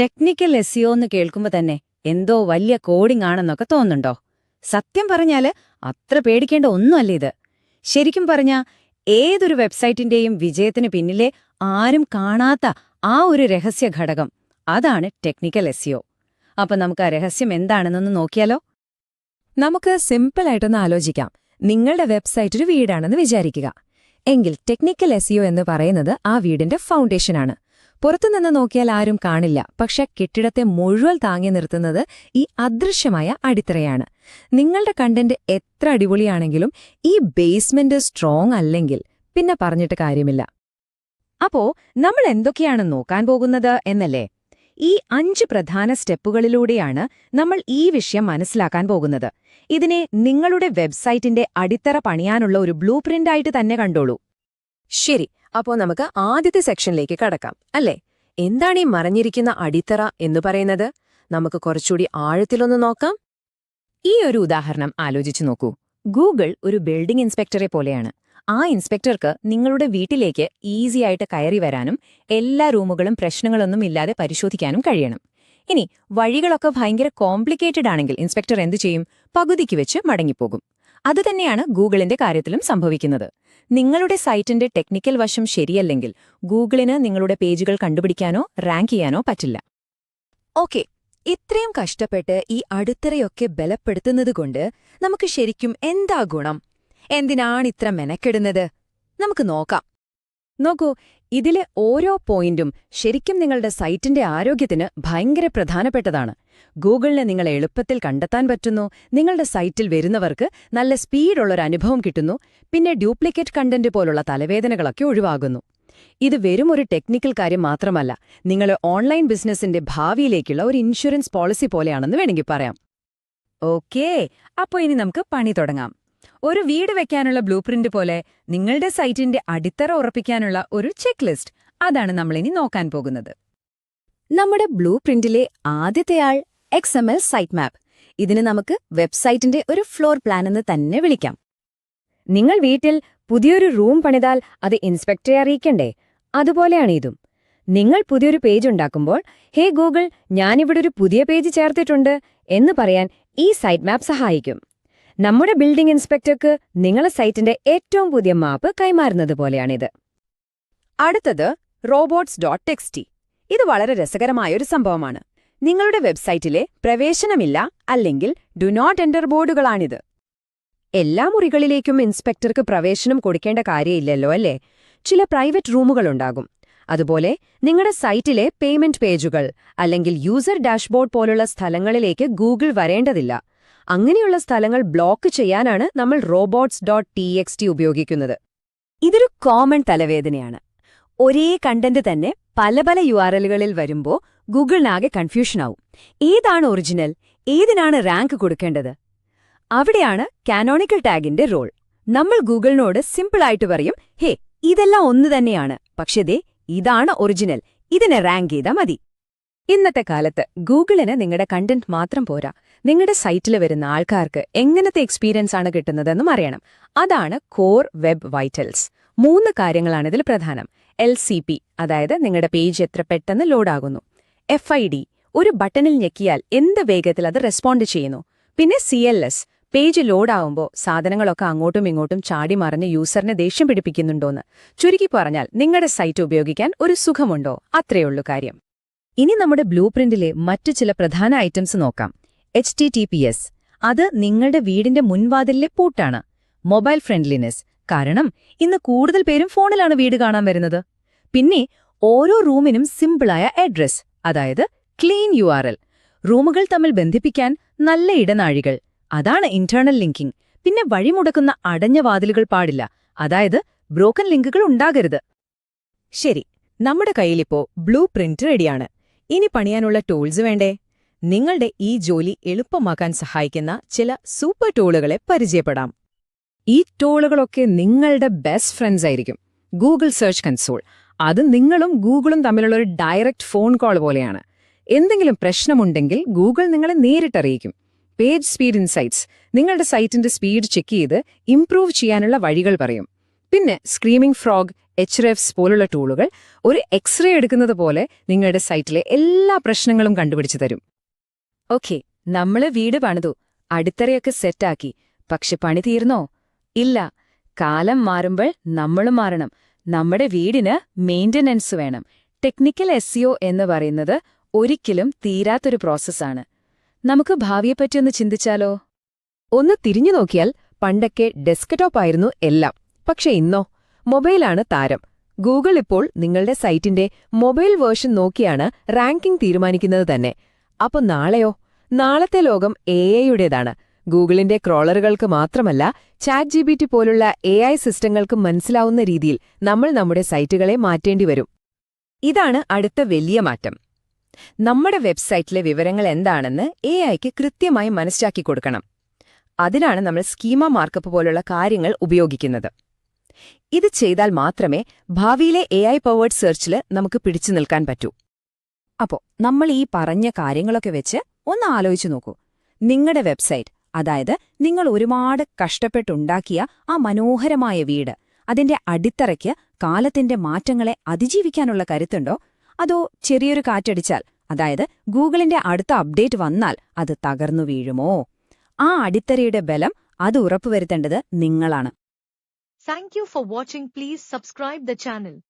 Technical SEO എന്ന് കേൾക്കുമ്പോൾ തന്നെ എന്തോ വലിയ കോഡിംഗ് ആണെന്നൊക്കെ തോന്നുന്നുണ്ടോ? സത്യം പറഞ്ഞാൽ അത്ര പേടിക്കേണ്ട ഒന്നുമല്ല ഇത്. ശരിക്കും പറഞ്ഞ ഏതൊരു വെബ്സൈറ്റിന്റെയും വിജയത്തിന് പിന്നിലെ ആരും കാണാത്ത ആ ഒരു രഹസ്യ ഘടകം. അതാണ് ടെക്നിക്കൽ എസ്സിയോ അപ്പൊ നമുക്ക് ആ രഹസ്യം എന്താണെന്നൊന്ന് നോക്കിയാലോ? നമുക്ക് സിമ്പിളായിട്ടൊന്ന് ആലോചിക്കാം. നിങ്ങളുടെ വെബ്സൈറ്റ് ഒരു വീടാണെന്ന് വിചാരിക്കുക. എങ്കിൽ ടെക്നിക്കൽ എസിയോ എന്ന് പറയുന്നത് ആ വീടിന്റെ ഫൗണ്ടേഷനാണ് പുറത്തുനിന്ന് നോക്കിയാൽ ആരും കാണില്ല. പക്ഷെ കെട്ടിടത്തെ മുഴുവൻ താങ്ങി നിർത്തുന്നത് ഈ അദൃശ്യമായ അടിത്തറയാണ്. നിങ്ങളുടെ കണ്ടന്റ് എത്ര അടിപൊളിയാണെങ്കിലും ഈ ബേസ്മെന്റ് സ്ട്രോങ് അല്ലെങ്കിൽ പിന്നെ പറഞ്ഞിട്ട് കാര്യമില്ല. അപ്പോ നമ്മൾ എന്തൊക്കെയാണ് നോക്കാൻ പോകുന്നത് എന്നല്ലേ? ഈ അഞ്ച് പ്രധാന സ്റ്റെപ്പുകളിലൂടെയാണ് നമ്മൾ ഈ വിഷയം മനസ്സിലാക്കാൻ പോകുന്നത്. ഇതിനെ നിങ്ങളുടെ വെബ്സൈറ്റിന്റെ അടിത്തറ പണിയാനുള്ള ഒരു ബ്ലൂ ആയിട്ട് തന്നെ കണ്ടോളൂ. ശരി അപ്പോ നമുക്ക് ആദ്യത്തെ സെക്ഷനിലേക്ക് കടക്കാം അല്ലേ? എന്താണ് ഈ മറഞ്ഞിരിക്കുന്ന അടിത്തറ എന്ന് പറയുന്നത്? നമുക്ക് കുറച്ചുകൂടി ആഴത്തിലൊന്ന് നോക്കാം. ഈ ഒരു ഉദാഹരണം ആലോചിച്ചു നോക്കൂ. ഗൂഗിൾ ഒരു ബിൽഡിംഗ് ഇൻസ്പെക്ടറെ പോലെയാണ്. ആ ഇൻസ്പെക്ടർക്ക് നിങ്ങളുടെ വീട്ടിലേക്ക് ഈസി ആയിട്ട് കയറി വരാനും എല്ലാ റൂമുകളും പ്രശ്നങ്ങളൊന്നും ഇല്ലാതെ പരിശോധിക്കാനും കഴിയണം. ഇനി വഴികളൊക്കെ ഭയങ്കര കോംപ്ലിക്കേറ്റഡ് ആണെങ്കിൽ ഇൻസ്പെക്ടർ എന്തു ചെയ്യും? പകുതിക്ക് വെച്ച് മടങ്ങിപ്പോകും. അതുതന്നെയാണ് ഗൂഗിളിന്റെ കാര്യത്തിലും സംഭവിക്കുന്നത്. നിങ്ങളുടെ സൈറ്റിന്റെ ടെക്നിക്കൽ വശം ശരിയല്ലെങ്കിൽ ഗൂഗിളിന് നിങ്ങളുടെ പേജുകൾ കണ്ടുപിടിക്കാനോ റാങ്ക് ചെയ്യാനോ പറ്റില്ല. ഓക്കെ ഇത്രയും കഷ്ടപ്പെട്ട് ഈ അടിത്തറയൊക്കെ ബലപ്പെടുത്തുന്നതുകൊണ്ട് നമുക്ക് ശരിക്കും എന്താ ഗുണം? എന്തിനാണിത്ര മെനക്കെടുന്നത്? നമുക്ക് നോക്കാം. നോക്കൂ ഇതിലെ ഓരോ പോയിന്റും ശരിക്കും നിങ്ങളുടെ സൈറ്റിന്റെ ആരോഗ്യത്തിന് ഭയങ്കര പ്രധാനപ്പെട്ടതാണ്. ഗൂഗിളിനെ നിങ്ങൾ എളുപ്പത്തിൽ കണ്ടെത്താൻ പറ്റുന്നു നിങ്ങളുടെ സൈറ്റിൽ വരുന്നവർക്ക് നല്ല സ്പീഡുള്ളൊരു അനുഭവം കിട്ടുന്നു പിന്നെ ഡ്യൂപ്ലിക്കേറ്റ് കണ്ടന്റ് പോലുള്ള തലവേദനകളൊക്കെ ഒഴിവാകുന്നു. ഇത് വെറും ഒരു ടെക്നിക്കൽ കാര്യം മാത്രമല്ല നിങ്ങൾ ഓൺലൈൻ ബിസിനസിന്റെ ഭാവിയിലേക്കുള്ള ഒരു ഇൻഷുറൻസ് പോളിസി പോലെയാണെന്ന് വേണമെങ്കിൽ പറയാം. ഓക്കേ അപ്പോൾ ഇനി നമുക്ക് പണി തുടങ്ങാം. ഒരു വീട് വെക്കാനുള്ള ബ്ലൂ പ്രിന്റ് പോലെ നിങ്ങളുടെ സൈറ്റിന്റെ അടിത്തറ ഉറപ്പിക്കാനുള്ള ഒരു ചെക്ക് ലിസ്റ്റ് അതാണ് നമ്മളിനി നോക്കാൻ പോകുന്നത്. നമ്മുടെ ബ്ലൂ പ്രിന്റിലെ ആദ്യത്തെയാൾ X M L site map ഇതിന് നമുക്ക് വെബ്സൈറ്റിന്റെ ഒരു ഫ്ലോർ പ്ലാൻ എന്ന് തന്നെ വിളിക്കാം. നിങ്ങൾ വീട്ടിൽ പുതിയൊരു റൂം പണിതാൽ അത് ഇൻസ്പെക്ടറെ അറിയിക്കണ്ടേ? അതുപോലെയാണ് ഇതും. നിങ്ങൾ പുതിയൊരു പേജ് ഉണ്ടാക്കുമ്പോൾ ഹേ ഗൂഗിൾ ഞാനിവിടെ ഒരു പുതിയ പേജ് ചേർത്തിട്ടുണ്ട് എന്ന് പറയാൻ ഈ സൈറ്റ് മാപ്പ് സഹായിക്കും. നമ്മുടെ ബിൽഡിംഗ് ഇൻസ്പെക്ടർക്ക് നിങ്ങളെ സൈറ്റിന്റെ ഏറ്റവും പുതിയ മാപ്പ് കൈമാറുന്നത് പോലെയാണിത്. അടുത്തത് റോബോട്ട്സ് ഡോട്ട് ടെക്സ്റ്റി ഇത് വളരെ രസകരമായൊരു സംഭവമാണ്. നിങ്ങളുടെ വെബ്സൈറ്റിലെ പ്രവേശനമില്ല അല്ലെങ്കിൽ ഡു നോട്ട് എന്റർ ബോർഡുകളാണിത്. എല്ലാ മുറികളിലേക്കും ഇൻസ്പെക്ടർക്ക് പ്രവേശനം കൊടുക്കേണ്ട കാര്യമില്ലല്ലോ അല്ലേ? ചില പ്രൈവറ്റ് റൂമുകളുണ്ടാകും അതുപോലെ നിങ്ങളുടെ സൈറ്റിലെ പേയ്മെന്റ് പേജുകൾ അല്ലെങ്കിൽ യൂസർ ഡാഷ്ബോർഡ് പോലുള്ള സ്ഥലങ്ങളിലേക്ക് ഗൂഗിൾ വരേണ്ടതില്ല. അങ്ങനെയുള്ള സ്ഥലങ്ങൾ ബ്ലോക്ക് ചെയ്യാനാണ് നമ്മൾ robots dot T X T ഉപയോഗിക്കുന്നത്. ഇതൊരു കോമൺ തലവേദനയാണ്. ഒരേ കണ്ടന്റ് തന്നെ പല പല യു ആർ എല്ലുകളിൽ വരുമ്പോൾ ഗൂഗിളിനാകെ കൺഫ്യൂഷനാവും ഏതാണ് ഒറിജിനൽ ഏതിനാണ് റാങ്ക് കൊടുക്കേണ്ടത്? അവിടെയാണ് കാനോണിക്കൽ ടാഗിന്റെ റോൾ നമ്മൾ ഗൂഗിളിനോട് സിമ്പിളായിട്ട് പറയും ഹേ ഇതെല്ലാം ഒന്ന് തന്നെയാണ്. പക്ഷേ ദേ ഇതാണ് ഒറിജിനൽ ഇതിനെ റാങ്ക് ചെയ്താൽ മതി. ഇന്നത്തെ കാലത്ത് ഗൂഗിളിന് നിങ്ങളുടെ കണ്ടന്റ് മാത്രം പോരാ. നിങ്ങളുടെ സൈറ്റിൽ വരുന്ന ആൾക്കാർക്ക് എങ്ങനത്തെ എക്സ്പീരിയൻസ് ആണ് കിട്ടുന്നതെന്നും അറിയണം. അതാണ് കോർ വെബ് വൈറ്റൽസ് മൂന്ന് കാര്യങ്ങളാണ് ഇതിൽ പ്രധാനം. എൽ അതായത് നിങ്ങളുടെ പേജ് എത്ര പെട്ടെന്ന് ലോഡാകുന്നു എഫ് ഒരു ബട്ടണിൽ ഞെക്കിയാൽ എന്ത് വേഗത്തിൽ അത് റെസ്പോണ്ട് ചെയ്യുന്നു. പിന്നെ സി പേജ് ലോഡാവുമ്പോൾ സാധനങ്ങളൊക്കെ അങ്ങോട്ടും ഇങ്ങോട്ടും ചാടി മറിഞ്ഞ് യൂസറിനെ ദേഷ്യം പിടിപ്പിക്കുന്നുണ്ടോന്ന്. ചുരുക്കി പറഞ്ഞാൽ നിങ്ങളുടെ സൈറ്റ് ഉപയോഗിക്കാൻ ഒരു സുഖമുണ്ടോ? അത്രയുള്ളൂ കാര്യം. ഇനി നമ്മുടെ ബ്ലൂ പ്രിന്റിലെ മറ്റു ചില പ്രധാന ഐറ്റംസ് നോക്കാം. H T T P S അത് നിങ്ങളുടെ വീടിന്റെ മുൻവാതിലിലെ പൂട്ടാണ്. മൊബൈൽ ഫ്രണ്ട്ലിനെസ് കാരണം ഇന്ന് കൂടുതൽ പേരും ഫോണിലാണ് വീട് കാണാൻ വരുന്നത്. പിന്നെ ഓരോ റൂമിനും സിമ്പിളായ അഡ്രസ് അതായത് ക്ലീൻ യു റൂമുകൾ തമ്മിൽ ബന്ധിപ്പിക്കാൻ നല്ല ഇടനാഴികൾ. അതാണ് ഇന്റേണൽ ലിങ്കിംഗ് പിന്നെ വഴിമുടക്കുന്ന അടഞ്ഞ വാതിലുകൾ പാടില്ല. അതായത് ബ്രോക്കൻ ലിങ്കുകൾ ഉണ്ടാകരുത്. ശരി നമ്മുടെ കയ്യിലിപ്പോ ബ്ലൂ പ്രിന്റ് റെഡിയാണ് ഇനി പണിയാനുള്ള ടൂൾസ് വേണ്ടേ? നിങ്ങളുടെ ഈ ജോലി എളുപ്പമാക്കാൻ സഹായിക്കുന്ന ചില സൂപ്പർ ടൂളുകളെ പരിചയപ്പെടാം. ഈ ടൂളുകളൊക്കെ നിങ്ങളുടെ ബെസ്റ്റ് ഫ്രണ്ട്സ് ആയിരിക്കും. Google search console. അത് നിങ്ങളും ഗൂഗിളും തമ്മിലുള്ള ഒരു ഡയറക്റ്റ് ഫോൺ കോൾ പോലെയാണ്. എന്തെങ്കിലും പ്രശ്നമുണ്ടെങ്കിൽ ഗൂഗിൾ നിങ്ങളെ നേരിട്ടറിയിക്കും. Page speed insights. നിങ്ങളുടെ സൈറ്റിന്റെ സ്പീഡ് ചെക്ക് ചെയ്ത് ഇംപ്രൂവ് ചെയ്യാനുള്ള വഴികൾ പറയും. പിന്നെ സ്ക്രീമിംഗ് ഫ്രോഗ് എച്ച് റെഫ്സ് പോലുള്ള ടൂളുകൾ ഒരു എക്സ്റേ എടുക്കുന്നത് പോലെ നിങ്ങളുടെ സൈറ്റിലെ എല്ലാ പ്രശ്നങ്ങളും കണ്ടുപിടിച്ചു തരും. ഓക്കെ നമ്മൾ വീട് പണിതു. അടിത്തറയൊക്കെ സെറ്റാക്കി പക്ഷെ പണി തീർന്നോ? ഇല്ല. കാലം മാറുമ്പോൾ നമ്മളും മാറണം. നമ്മുടെ വീടിന് മെയിന്റനൻസ് വേണം. ടെക്നിക്കൽ എസ് എന്ന് പറയുന്നത് ഒരിക്കലും തീരാത്തൊരു പ്രോസസ്സാണ് നമുക്ക് ഭാവിയെപ്പറ്റി ഒന്ന് ചിന്തിച്ചാലോ? ഒന്ന് തിരിഞ്ഞു നോക്കിയാൽ പണ്ടൊക്കെ ഡെസ്ക്ടോപ്പ് ആയിരുന്നു എല്ലാം. പക്ഷെ ഇന്നോ മൊബൈലാണ് താരം. ഗൂഗിൾ ഇപ്പോൾ നിങ്ങളുടെ സൈറ്റിന്റെ മൊബൈൽ വേർഷൻ നോക്കിയാണ് റാങ്കിംഗ് തീരുമാനിക്കുന്നത് തന്നെ. അപ്പൊ നാളെയോ? നാളത്തെ ലോകം എ ഐയുടേതാണ്. ഗൂഗിളിന്റെ ക്രോളറുകൾക്ക് മാത്രമല്ല ചാറ്റ് ജി ബി ടി പോലുള്ള എ ഐ സിസ്റ്റങ്ങൾക്ക് മനസ്സിലാവുന്ന രീതിയിൽ നമ്മൾ നമ്മുടെ സൈറ്റുകളെ മാറ്റേണ്ടി വരും. ഇതാണ് അടുത്ത വലിയ മാറ്റം. നമ്മുടെ വെബ്സൈറ്റിലെ വിവരങ്ങൾ എന്താണെന്ന് എ ഐക്ക് കൃത്യമായി മനസ്സിലാക്കി കൊടുക്കണം. അതിനാണ് നമ്മൾ സ്കീമ മാർക്കപ്പ് പോലുള്ള കാര്യങ്ങൾ ഉപയോഗിക്കുന്നത്. ഇത് ചെയ്താൽ മാത്രമേ ഭാവിയിലെ എ ഐ പവേർഡ് സെർച്ചിൽ നമുക്ക് പിടിച്ചു നിൽക്കാൻ പറ്റൂ. അപ്പോ നമ്മൾ ഈ പറഞ്ഞ കാര്യങ്ങളൊക്കെ വെച്ച് ഒന്ന് ആലോചിച്ചു നോക്കൂ. നിങ്ങളുടെ വെബ്സൈറ്റ് അതായത് നിങ്ങൾ ഒരുപാട് കഷ്ടപ്പെട്ടുണ്ടാക്കിയ ആ മനോഹരമായ വീട് അതിന്റെ അടിത്തറയ്ക്ക് കാലത്തിന്റെ മാറ്റങ്ങളെ അതിജീവിക്കാനുള്ള കരുത്തുണ്ടോ? അതോ ചെറിയൊരു കാറ്റടിച്ചാൽ അതായത് ഗൂഗിളിന്റെ അടുത്ത അപ്ഡേറ്റ് വന്നാൽ അത് തകർന്നു വീഴുമോ? ആ അടിത്തറയുടെ ബലം അത് ഉറപ്പുവരുത്തേണ്ടത് നിങ്ങളാണ്. Thank you for watching. Please subscribe the channel.